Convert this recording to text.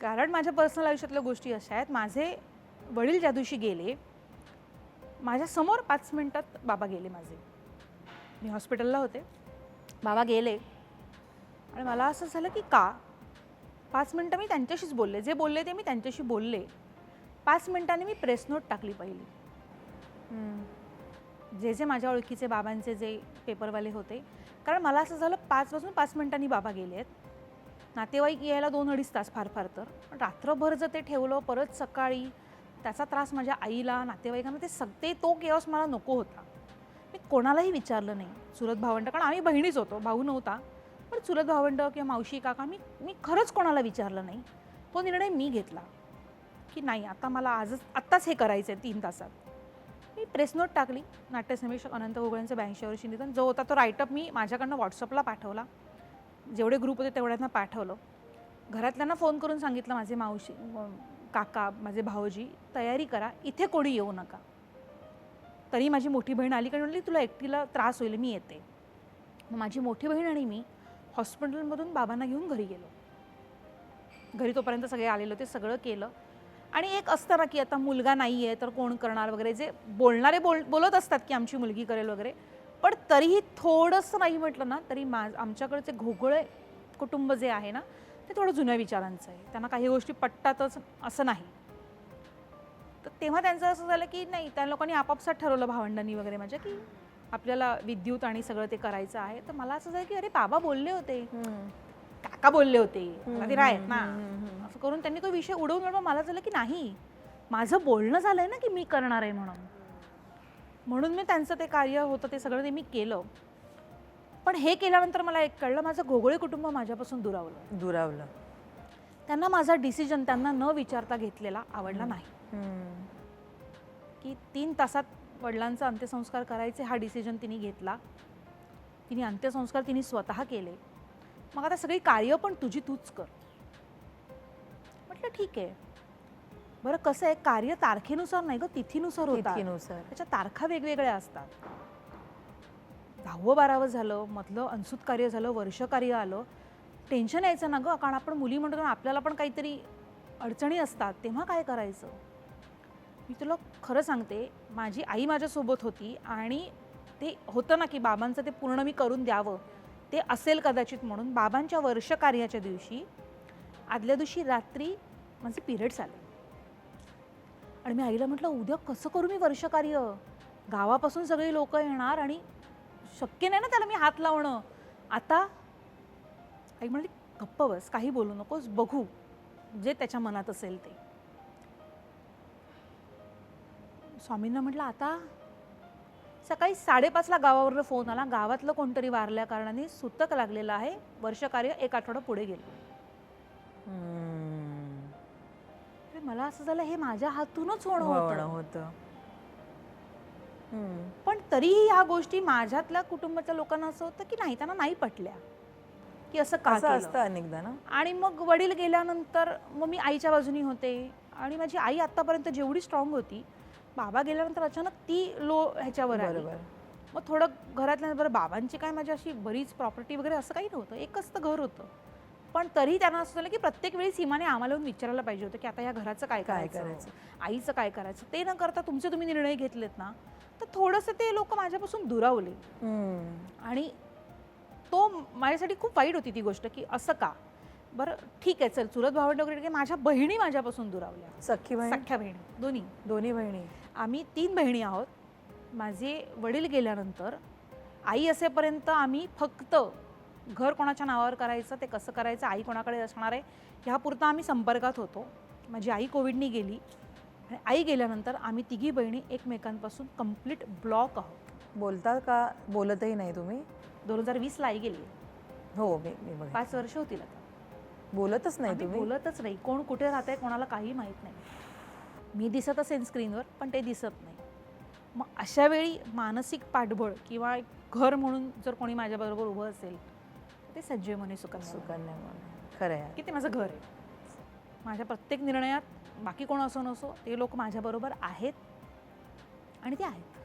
कारण माझ्या पर्सनल आयुष्यातल्या गोष्टी अशा आहेत. माझे वडील ज्या दिवशी गेले माझ्यासमोर पाच मिनिटात बाबा गेले माझे. मी हॉस्पिटलला होते. बाबा गेले. आणि मला असं झालं की का? पाच मिनटं मी त्यांच्याशीच बोलले. जे बोलले ते मी त्यांच्याशी बोलले. पाच मिनिटांनी मी प्रेस नोट टाकली पहिली. जे जे माझ्या ओळखीचे बाबांचे जे पेपरवाले होते. कारण मला असं झालं पाच वाजून पाच मिनिटांनी बाबा गेले आहेत नातेवाईक यायला दोन अडीच तास फार फार तर. पण रात्रभर जर ते ठेवलं परत सकाळी त्याचा त्रास माझ्या आईला नातेवाईकांना ते सगळे तो केवस मला नको होता. मी कोणालाही विचारलं नाही. चुलत भावंड कारण आम्ही बहिणीच होतो भाऊ नव्हता. पण चुलत भावंड किंवा मावशी काका मी मी खरंच कोणाला विचारलं नाही. तो निर्णय मी घेतला. की नाही आता मला आजच आत्ताच हे करायचं आहे तीन तासात. मी प्रेस नोट टाकली. नाट्यसमीक्षक अनंत गोगळ्यांचं ब्याऐंशी वर्षी निधन. जो होता तो राईटअप मी माझ्याकडनं व्हॉट्सअपला पाठवला. जेवढे ग्रुप होते तेवढ्यांना पाठवलं. घरातल्यांना फोन करून सांगितलं माझे मावशी काका माझे भाऊजी तयारी करा इथे कोणी येऊ नका. तरी माझी मोठी बहीण आली कारण म्हणली तुला एकटीला त्रास होईल मी येते. मग माझी मोठी बहीण आणि मी हॉस्पिटलमधून बाबांना घेऊन घरी गेलो. घरी तोपर्यंत सगळे आलेलो ते सगळं केलं. आणि एक असतं ना की आता मुलगा नाही आहे तर कोण करणार वगैरे? जे बोलणारे बोल बोलत असतात की आमची मुलगी करेल वगैरे पण तरीही थोडंसं नाही म्हटलं ना तरी मा आमच्याकडचे घोगळे कुटुंब जे आहे ना ते थोडं जुन्या विचारांचं आहे. त्यांना काही गोष्टी पटतातच असं नाही. तर तेव्हा त्यांचं असं झालं की नाही त्या लोकांनी आपापसात ठरवलं भावंडांनी वगैरे माझ्या की आपल्याला विद्युत आणि सगळं ते करायचं आहे. तर मला असं झालं की अरे बाबा बोलले होते. काका बोलले होते. ते राहत ना. असं करून त्यांनी तो विषय उडवून उडवून मला झालं की नाही माझं बोलणं झालंय ना की मी करणार आहे म्हणून. म्हणून मी त्यांचं ते कार्य होतं ते सगळं ते मी केलं. पण हे केल्यानंतर मला एक कळलं माझं घोगळे कुटुंब माझ्यापासून दुरावलं. दुरावलं. त्यांना माझा डिसिजन त्यांना न विचारता घेतलेला आवडला नाही. की तीन तासात वडिलांचा अंत्यसंस्कार करायचे हा डिसिजन तिने घेतला. तिने अंत्यसंस्कार तिने स्वतः केले. मग आता सगळी कार्य पण तुझी तूच कर. म्हटलं ठीक आहे. बरं कसं आहे? कार्य तारखेनुसार नाही ग तिथीनुसार होतात. तिथीनुसार. त्याच्या तारखा वेगवेगळ्या असतात. दहावं बारावं झालं मधलं अनसूत कार्य झालं वर्ष कार्य आलं. टेन्शन यायचं ना गं कारण आपण मुली म्हणतो ना आपल्याला पण काहीतरी अडचणी असतात. तेव्हा काय करायचं? मी तुला खरं सांगते माझी आई माझ्यासोबत होती आणि ते होतं ना की बाबांचं ते पूर्ण मी करून द्यावं. ते असेल कदाचित म्हणून. बाबांच्या वर्ष कार्याच्या दिवशी आदल्या दिवशी रात्री माझे पिरियड्स आले. आणि मी आईला म्हटलं उद्या कसं करू मी वर्षकार्य? गावापासून सगळी लोक येणार आणि शक्य नाही ना त्याला मी हात लावणं. आता आई म्हणली गप्प बस काही बोलू नकोस बघू जे त्याच्या मनात असेल ते. स्वामींना म्हटलं आता सकाळी साडेपाचला गावावरनं फोन आला. गावातलं कोणतरी वारल्या कारणाने सुतक लागलेलं आहे. वर्षकार्य एक आठवडा पुढे गेलं. मला असं झालं हे माझ्या हातूनच होणं होणं होतं. होतं. हम्म. पण तरीही ह्या गोष्टी माझ्यातल्या कुटुंबाच्या लोकांना असं होतं की नाही त्यांना नाही पटल्या. की असं का असं केलं? असतं अनेकदा ना? आणि मग वडील गेल्यानंतर मग मी आईच्या बाजूनी होते आणि माझी आई आतापर्यंत जेवढी स्ट्रॉंग होती बाबा गेल्यानंतर अचानक ती लो ह्याच्यावर आली. बरोबर. मग थोडं घरातल्या बरं बाबांची काय माझी अशी बरीच प्रॉपर्टी वगैरे असं काही नव्हतं. एकच तर घर होतं. पण तरी त्यांना असं झालं की प्रत्येक वेळी सीमाने आम्हाला येऊन विचारायला पाहिजे होतं की आता या घराचं काय काय करायचं? आईचं काय करायचं? ते न करता तुमचे तुम्ही निर्णय घेतलेत ना तर थोडंसं ते लोक माझ्यापासून दुरावले. आणि तो माझ्यासाठी खूप वाईट होती ती गोष्ट की असं का? बरं ठीक आहे चल चुलत भावंड वगैरे. माझ्या बहिणी माझ्यापासून दुरावल्या. सख्खी बहीण? सख्ख्या बहिणी दोन्ही. दोन्ही बहिणी. आम्ही तीन बहिणी आहोत. माझे वडील गेल्यानंतर आई असेपर्यंत आम्ही फक्त घर कोणाच्या नावावर करायचं ते कसं करायचं आई कोणाकडे असणार आहे ह्यापुरतं आम्ही संपर्कात होतो. माझी आई कोविडनी गेली. आणि आई गेल्यानंतर आम्ही तिघी बहिणी एकमेकांपासून कंप्लीट ब्लॉक आहोत. बोलता का? बोलतही नाही तुम्ही? दोन हजार वीसला आई गेली. हो मी मी पाच वर्ष होतील आता. बोलतच नाही तुम्ही? बोलतच नाही. कोण कुठे राहत आहे कोणाला काही माहीत नाही. मी दिसत असेल स्क्रीनवर पण ते दिसत नाही. मग अशा वेळी मानसिक पाठबळ किंवा एक घर म्हणून जर कोणी माझ्याबरोबर उभं असेल ते संजय मने सुकन्या सुकन्या म्हणून खरं आहे की ते माझं घर आहे. माझ्या प्रत्येक निर्णयात बाकी कोण असो नसो ते लोक माझ्याबरोबर आहेत आणि ते आहेत.